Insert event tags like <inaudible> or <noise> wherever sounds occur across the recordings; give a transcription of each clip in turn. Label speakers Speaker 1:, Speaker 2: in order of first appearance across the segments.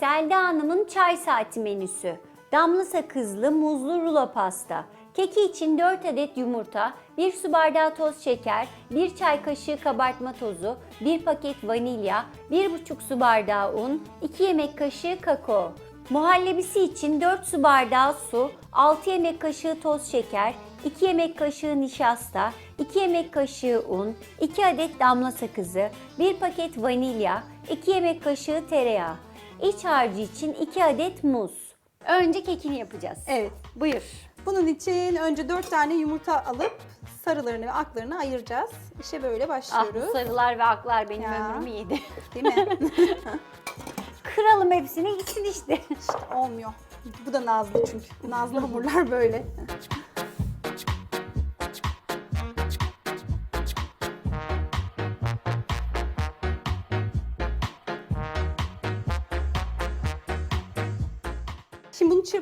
Speaker 1: Selda Hanım'ın çay saati menüsü. Damla sakızlı muzlu rulo pasta. Keki için 4 adet yumurta, 1 su bardağı toz şeker, 1 çay kaşığı kabartma tozu, 1 paket vanilya, 1,5 su bardağı un, 2 yemek kaşığı kakao. Muhallebisi için 4 su bardağı su, 6 yemek kaşığı toz şeker, 2 yemek kaşığı nişasta, 2 yemek kaşığı un, 2 adet damla sakızı, 1 paket vanilya, 2 yemek kaşığı tereyağı. İç harcı için 2 adet muz. Önce kekini yapacağız.
Speaker 2: Evet.
Speaker 1: Buyur.
Speaker 2: Bunun için önce 4 tane yumurta alıp sarılarını ve aklarını ayıracağız. İşe böyle
Speaker 1: Ah
Speaker 2: başlıyoruz.
Speaker 1: bu sarılar ve aklar benim
Speaker 2: Ya.
Speaker 1: ömrümü yedi. <laughs>
Speaker 2: Değil mi? <laughs>
Speaker 1: Kıralım hepsini gitsin işte.
Speaker 2: Olmuyor. Bu da nazlı çünkü. Nazlı hamurlar böyle.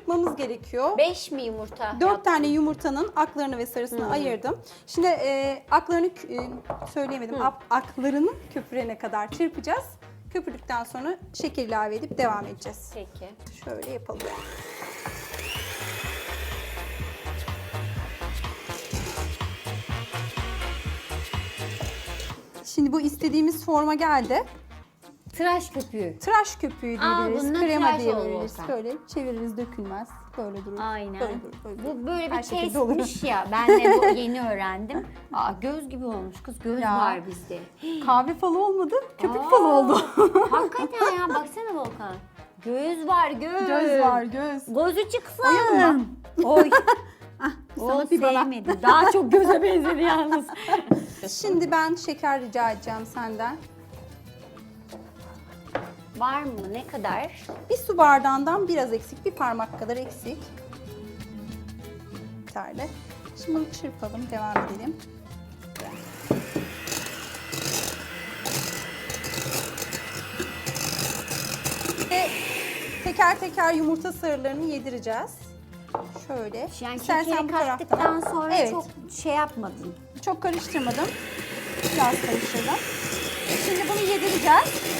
Speaker 2: Çırpmamız gerekiyor.
Speaker 1: 5 mi yumurta?
Speaker 2: 4 tane yumurtanın aklarını ve sarısını ayırdım. Şimdi e, aklarını e, söyleyemedim. Ap- aklarını köpürene kadar çırpacağız. Köpürdükten sonra şeker ilave edip devam edeceğiz.
Speaker 1: Peki.
Speaker 2: Şöyle yapalım. Şimdi bu istediğimiz forma geldi.
Speaker 1: Tıraş köpüğü.
Speaker 2: Tıraş köpüğü
Speaker 1: Aa,
Speaker 2: diyebiliriz,
Speaker 1: bununla
Speaker 2: krema
Speaker 1: tıraş
Speaker 2: diyebiliriz. Böyle çeviririz, dökülmez. Böyle durur.
Speaker 1: Aynen.
Speaker 2: Böyle durur, böyle durur.
Speaker 1: Bu böyle bir
Speaker 2: Her şekilde olur.
Speaker 1: testmiş ya. Ben de bu <laughs> yeni öğrendim. Aa, göz gibi olmuş kız. Göz
Speaker 2: Ya.
Speaker 1: var bizde. <gasps>
Speaker 2: Kahve falı olmadı, köpük
Speaker 1: Aa,
Speaker 2: falı oldu.
Speaker 1: Hakikaten ya <laughs> baksana Volkan. Göz var göz.
Speaker 2: göz var, göz.
Speaker 1: Gözü çıksın.
Speaker 2: Mu?
Speaker 1: Oy. <laughs>
Speaker 2: Sana
Speaker 1: o
Speaker 2: bir bana.
Speaker 1: sevmedim. Daha çok göze benzedi yalnız.
Speaker 2: Şimdi ben şeker rica edeceğim senden.
Speaker 1: Var mı? Ne kadar?
Speaker 2: Bir su bardağından biraz eksik, bir parmak kadar eksik. Yeterli. Şimdi bunu çırpalım, devam edelim. Ve teker teker yumurta sarılarını yedireceğiz. Şöyle.
Speaker 1: Yani
Speaker 2: İstersen bu taraftan.
Speaker 1: sonra
Speaker 2: Evet.
Speaker 1: çok şey yapmadın.
Speaker 2: Çok karıştırmadım. Biraz karıştırdım. Şimdi bunu yedireceğiz.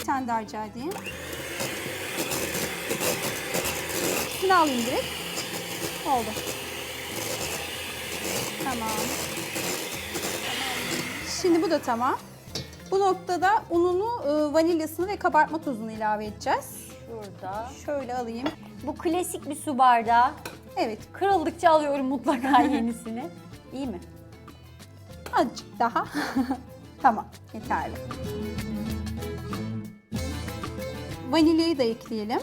Speaker 2: Bir tane daha rica edeyim. Şunu alayım direkt. Oldu. Tamam. Şimdi bu da tamam. Bu noktada ununu, e, vanilyasını ve kabartma tozunu ilave edeceğiz.
Speaker 1: Şurada.
Speaker 2: Şöyle alayım.
Speaker 1: Bu klasik bir su bardağı.
Speaker 2: Evet,
Speaker 1: Kırıldıkça alıyorum mutlaka <laughs> yenisini. İyi mi?
Speaker 2: Azıcık daha. <laughs> tamam, yeterli. Vanilyayı da ekleyelim.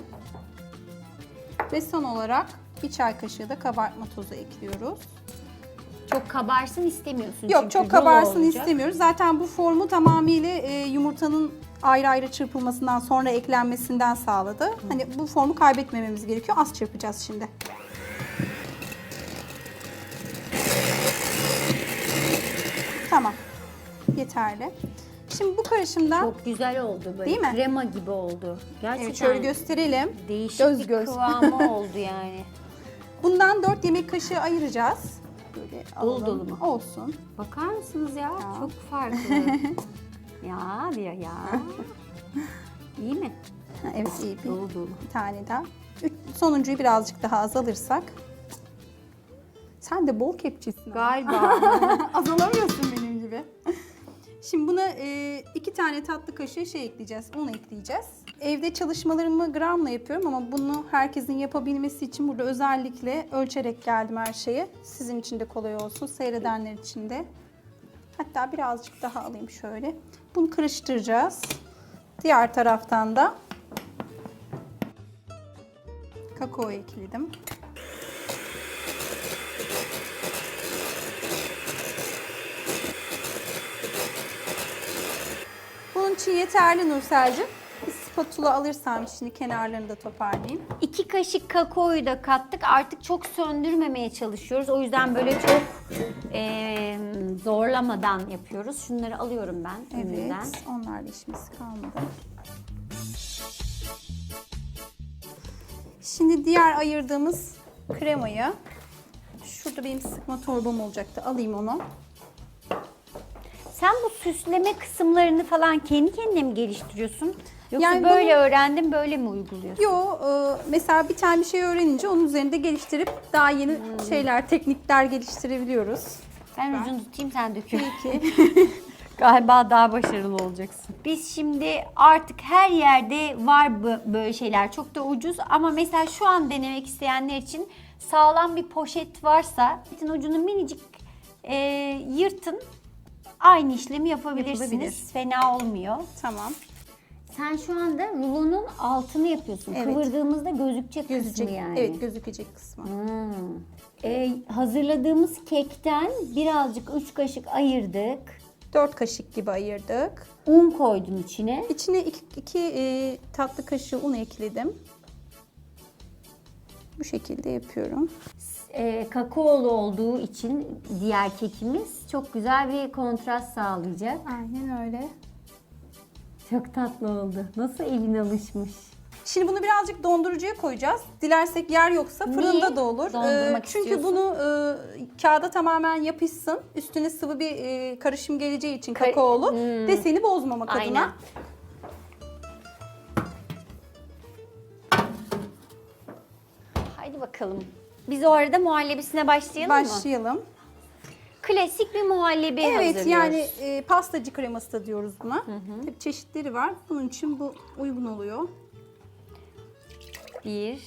Speaker 2: Ve son olarak bir çay kaşığı da kabartma tozu ekliyoruz.
Speaker 1: Çok kabarsın istemiyorsun
Speaker 2: Yok
Speaker 1: çünkü
Speaker 2: çok kabarsın
Speaker 1: olacak.
Speaker 2: istemiyoruz. Zaten bu formu tamamıyla e, yumurtanın ayrı ayrı çırpılmasından sonra eklenmesinden sağladı. Hani bu formu kaybetmememiz gerekiyor. Az çırpacağız şimdi. Tamam. Yeterli. Şimdi bu karışımdan
Speaker 1: Çok güzel oldu böyle.
Speaker 2: Değil mi?
Speaker 1: Krema gibi oldu. Gerçekten
Speaker 2: evet, şöyle gösterelim.
Speaker 1: değişik
Speaker 2: Göz
Speaker 1: bir
Speaker 2: göz.
Speaker 1: kıvamı <laughs> oldu yani.
Speaker 2: Bundan 4 yemek kaşığı ayıracağız. Böyle
Speaker 1: Dolu dolu mu?
Speaker 2: Olsun.
Speaker 1: Bakar mısınız ya? Çok farklı. <laughs> ya bir ya. İyi mi?
Speaker 2: Ha, <laughs> evet iyi bir,
Speaker 1: Dolu dolu.
Speaker 2: tane daha. Üç, sonuncuyu birazcık daha az alırsak. Sen de bol kepçesin. ama.
Speaker 1: Galiba.
Speaker 2: az alamıyorsun benim gibi. Şimdi buna e, iki tane tatlı kaşığı şey ekleyeceğiz. Un ekleyeceğiz. Evde çalışmalarımı gramla yapıyorum ama bunu herkesin yapabilmesi için burada özellikle ölçerek geldim her şeyi. Sizin için de kolay olsun, seyredenler için de. Hatta birazcık daha alayım şöyle. Bunu karıştıracağız. Diğer taraftan da kakao ekledim. Bunun için yeterli Nursel'cim. Bir spatula alırsam şimdi kenarlarını da toparlayayım.
Speaker 1: İki kaşık kakaoyu da kattık. Artık çok söndürmemeye çalışıyoruz. O yüzden böyle çok eee, zorlamadan yapıyoruz. Şunları alıyorum ben önünden.
Speaker 2: Evet, onlarla işimiz kalmadı. Şimdi diğer ayırdığımız kremayı, şurada benim sıkma torbam olacaktı. Alayım onu.
Speaker 1: Süsleme kısımlarını falan kendi kendine mi geliştiriyorsun? Yoksa
Speaker 2: Yani
Speaker 1: böyle
Speaker 2: bunu-
Speaker 1: öğrendim böyle mi uyguluyorsun?
Speaker 2: Yo, e, mesela bir tane bir şey öğrenince onun üzerinde geliştirip daha yeni
Speaker 1: Hmm.
Speaker 2: şeyler, teknikler geliştirebiliyoruz.
Speaker 1: Ben ucunu tutayım sen.
Speaker 2: Peki. <laughs>
Speaker 1: Galiba daha başarılı olacaksın. Biz şimdi artık her yerde var bu- böyle şeyler. Çok da ucuz ama mesela şu an denemek isteyenler için sağlam bir poşet varsa poşetin ucunu minicik e, yırtın. Aynı işlemi yapabilirsiniz.
Speaker 2: Yapılabilir.
Speaker 1: Fena olmuyor.
Speaker 2: tamam.
Speaker 1: Sen şu anda rulonun altını yapıyorsun.
Speaker 2: Evet.
Speaker 1: Kıvırdığımızda gözükecek,
Speaker 2: Gözükecek.
Speaker 1: kısmı yani.
Speaker 2: Evet, gözükecek kısmı.
Speaker 1: Hmm. E, hazırladığımız kekten birazcık 3 kaşık ayırdık.
Speaker 2: 4 kaşık gibi ayırdık.
Speaker 1: Un koydum içine.
Speaker 2: İçine 2 tatlı kaşığı un ekledim. Bu şekilde yapıyorum.
Speaker 1: E, kakaolu olduğu için diğer kekimiz çok güzel bir kontrast sağlayacak.
Speaker 2: Aynen öyle.
Speaker 1: Çok tatlı oldu. Nasıl elin alışmış?
Speaker 2: Şimdi bunu birazcık dondurucuya koyacağız. Dilersek yer yoksa fırında
Speaker 1: Niye
Speaker 2: da olur.
Speaker 1: dondurmak
Speaker 2: Ee, çünkü
Speaker 1: istiyorsun?
Speaker 2: bunu e, kağıda tamamen yapışsın. Üstüne sıvı bir e, karışım geleceği için
Speaker 1: Kar-
Speaker 2: kakaolu.
Speaker 1: Hmm.
Speaker 2: Deseni bozmamak
Speaker 1: Aynen.
Speaker 2: adına.
Speaker 1: Haydi bakalım. Biz o arada muhallebisine başlayalım mı?
Speaker 2: Başlayalım.
Speaker 1: Klasik bir muhallebi
Speaker 2: Evet
Speaker 1: hazırlıyoruz.
Speaker 2: yani e, pastacı kreması da diyoruz buna. Tabii çeşitleri var. Bunun için bu uygun oluyor.
Speaker 1: Bir.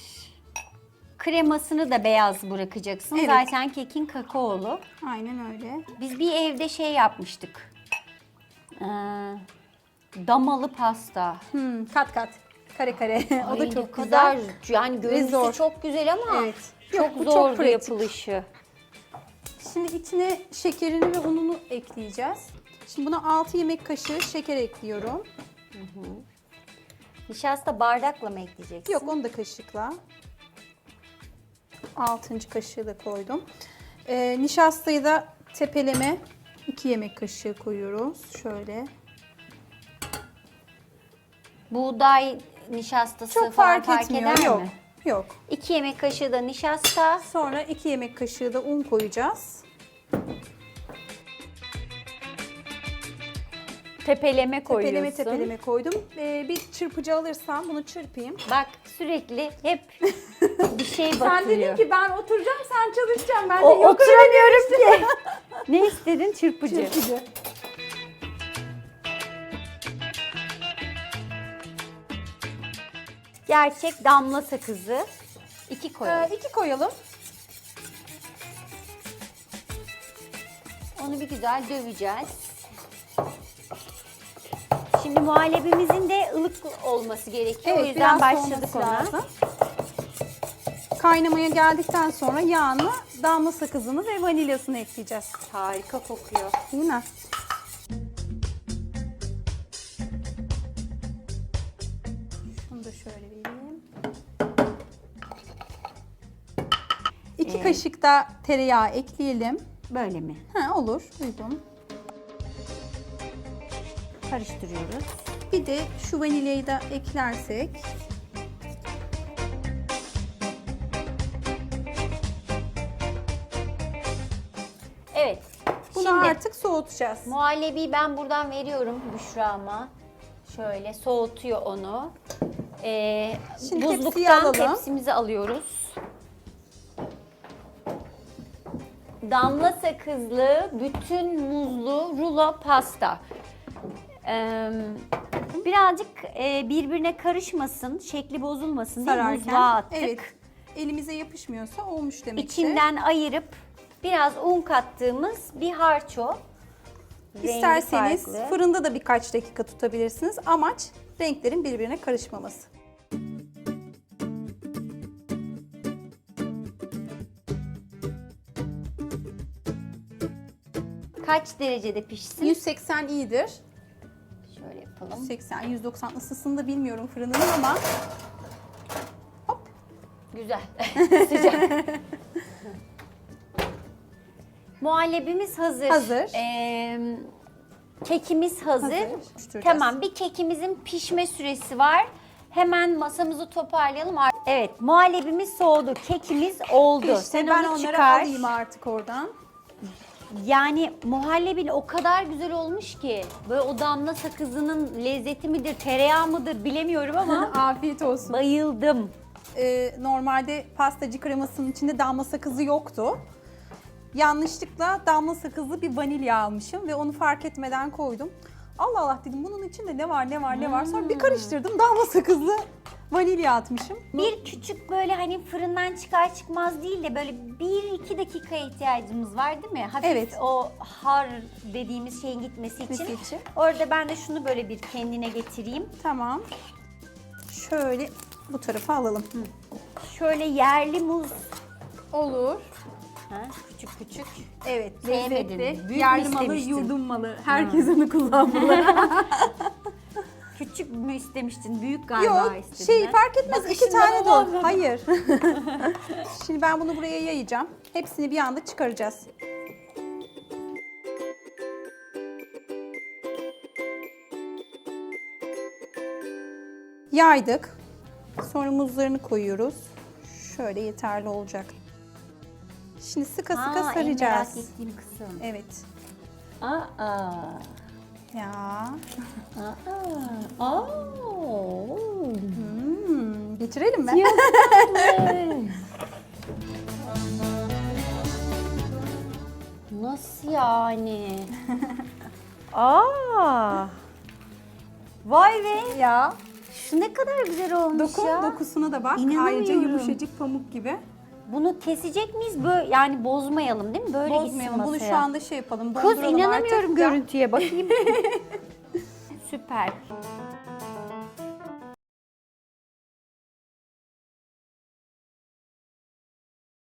Speaker 1: Kremasını da beyaz bırakacaksın.
Speaker 2: Evet.
Speaker 1: Zaten kekin kakaolu.
Speaker 2: Aynen öyle.
Speaker 1: Biz bir evde şey yapmıştık. Ee, damalı pasta.
Speaker 2: Hmm, kat kat. Kare kare. <laughs> o da
Speaker 1: Ay,
Speaker 2: çok
Speaker 1: ne
Speaker 2: güzel.
Speaker 1: kadar yani görüntüsü
Speaker 2: zor.
Speaker 1: çok güzel ama
Speaker 2: Evet.
Speaker 1: Çok
Speaker 2: Yok, bu çok pratik.
Speaker 1: yapılışı.
Speaker 2: Şimdi içine şekerini ve ununu ekleyeceğiz. Şimdi buna 6 yemek kaşığı şeker ekliyorum.
Speaker 1: Nişasta bardakla mı ekleyeceksin?
Speaker 2: Yok onu da kaşıkla. 6. kaşığı da koydum. Ee, nişastayı da tepeleme 2 yemek kaşığı koyuyoruz. Şöyle.
Speaker 1: Buğday nişastası
Speaker 2: Çok
Speaker 1: falan
Speaker 2: fark, etmiyor.
Speaker 1: eder mi?
Speaker 2: Yok.
Speaker 1: 2 yemek kaşığı da nişasta.
Speaker 2: Sonra 2 yemek kaşığı da un koyacağız.
Speaker 1: Tepeleme koyuyorsun.
Speaker 2: Tepeleme tepeleme koydum. Ee, bir çırpıcı alırsam bunu çırpayım.
Speaker 1: Bak sürekli hep <laughs> bir şey
Speaker 2: Sen
Speaker 1: batırıyor.
Speaker 2: dedin ki ben oturacağım sen çalışacaksın. Ben de
Speaker 1: o,
Speaker 2: yok öyle
Speaker 1: oturamıyorum ki. <laughs> ne istedin? Çırpıcı.
Speaker 2: çırpıcı.
Speaker 1: Gerçek damla sakızı. iki koyalım.
Speaker 2: Ee, iki koyalım.
Speaker 1: Onu bir güzel döveceğiz. Şimdi muhallebimizin de ılık olması gerekiyor. o yüzden
Speaker 2: biraz
Speaker 1: başladık ona.
Speaker 2: lazım. Kaynamaya geldikten sonra yağını, damla sakızını ve vanilyasını ekleyeceğiz.
Speaker 1: Harika kokuyor.
Speaker 2: Değil mi? 2
Speaker 1: ee, hmm.
Speaker 2: kaşık da tereyağı ekleyelim.
Speaker 1: Böyle mi?
Speaker 2: Ha, olur. Uygun.
Speaker 1: Karıştırıyoruz.
Speaker 2: Bir de şu vanilyayı da eklersek.
Speaker 1: Evet.
Speaker 2: Bunu
Speaker 1: Şimdi,
Speaker 2: artık soğutacağız.
Speaker 1: Muhallebi ben buradan veriyorum Büşra'ma. Şöyle soğutuyor onu. Ee,
Speaker 2: Şimdi
Speaker 1: buzluktan tepsiyi
Speaker 2: alalım.
Speaker 1: tepsimizi alıyoruz. Damla sakızlı, bütün muzlu rulo pasta. Ee, birazcık e, birbirine karışmasın, şekli bozulmasın diye buzluğa
Speaker 2: Sararken.
Speaker 1: attık.
Speaker 2: Evet. Elimize yapışmıyorsa olmuş demektir.
Speaker 1: İçinden ayırıp biraz un kattığımız bir harço. Rengi
Speaker 2: İsterseniz
Speaker 1: farklı.
Speaker 2: fırında da birkaç dakika tutabilirsiniz. Amaç renklerin birbirine karışmaması.
Speaker 1: Kaç derecede pişsin?
Speaker 2: 180 iyidir.
Speaker 1: Şöyle yapalım.
Speaker 2: 180, 190 ısısını da bilmiyorum fırının ama hop
Speaker 1: Güzel. <laughs> Sıcak. Muhallebimiz hazır.
Speaker 2: Hazır.
Speaker 1: Ee, kekimiz hazır.
Speaker 2: Hazır.
Speaker 1: Tamam bir kekimizin pişme süresi var. Hemen masamızı toparlayalım. Evet muhallebimiz soğudu. Kekimiz oldu.
Speaker 2: işte
Speaker 1: Sen
Speaker 2: ben
Speaker 1: onu
Speaker 2: onları
Speaker 1: çıkar.
Speaker 2: alayım artık oradan.
Speaker 1: Yani muhallebin o kadar güzel olmuş ki. Böyle o damla sakızının lezzeti midir, tereyağı mıdır bilemiyorum ama <laughs>
Speaker 2: Afiyet olsun.
Speaker 1: bayıldım.
Speaker 2: Ee, normalde pastacı kremasının içinde damla sakızı yoktu. Yanlışlıkla damla sakızlı bir vanilya almışım ve onu fark etmeden koydum. Allah Allah dedim bunun içinde ne var ne var ne var. Sonra bir karıştırdım damla sakızlı vanilya atmışım.
Speaker 1: Bir küçük böyle hani fırından çıkar çıkmaz değil de böyle bir iki dakikaya ihtiyacımız var değil mi? Hafif
Speaker 2: Evet.
Speaker 1: o har dediğimiz şeyin gitmesi için.
Speaker 2: Gitmesi için.
Speaker 1: Orada ben de şunu böyle bir kendine getireyim.
Speaker 2: Tamam. Şöyle bu tarafa alalım.
Speaker 1: Şöyle yerli muz.
Speaker 2: Olur.
Speaker 1: Ha, küçük küçük.
Speaker 2: Evet,
Speaker 1: Sevmedin.
Speaker 2: lezzetli.
Speaker 1: Büyük
Speaker 2: Yerli malı,
Speaker 1: istemiştin?
Speaker 2: yurdum malı. Herkes onu kullanmalı. <laughs>
Speaker 1: Küçük mü istemiştin? Büyük galiba
Speaker 2: Yok,
Speaker 1: istedin.
Speaker 2: şey fark etmez. iki
Speaker 1: Bakışından
Speaker 2: tane de olur. Hayır. <laughs> Şimdi ben bunu buraya yayacağım. Hepsini bir anda çıkaracağız. Yaydık. Sonra muzlarını koyuyoruz. Şöyle yeterli olacak. Şimdi sıka sıka
Speaker 1: Ha, en merak
Speaker 2: saracağız.
Speaker 1: ettiğim kısım.
Speaker 2: Evet.
Speaker 1: Aa.
Speaker 2: Ya.
Speaker 1: Aa. Aa.
Speaker 2: Hmm, geçirelim mi? <laughs>
Speaker 1: Nasıl yani? <laughs> Aa! Vay be!
Speaker 2: ya.
Speaker 1: Şu ne kadar güzel olmuş
Speaker 2: Dokun,
Speaker 1: ya.
Speaker 2: dokusuna da bak.
Speaker 1: İnanamıyorum.
Speaker 2: Ayrıca yumuşacık pamuk gibi.
Speaker 1: Bunu kesecek miyiz? Böyle yani bozmayalım değil mi? Böyle gitsin
Speaker 2: Bozmayalım. Bunu
Speaker 1: masaya.
Speaker 2: şu anda şey yapalım.
Speaker 1: Kız
Speaker 2: donduralım
Speaker 1: inanamıyorum
Speaker 2: artık.
Speaker 1: Görüntüye bakayım. <laughs> Süper.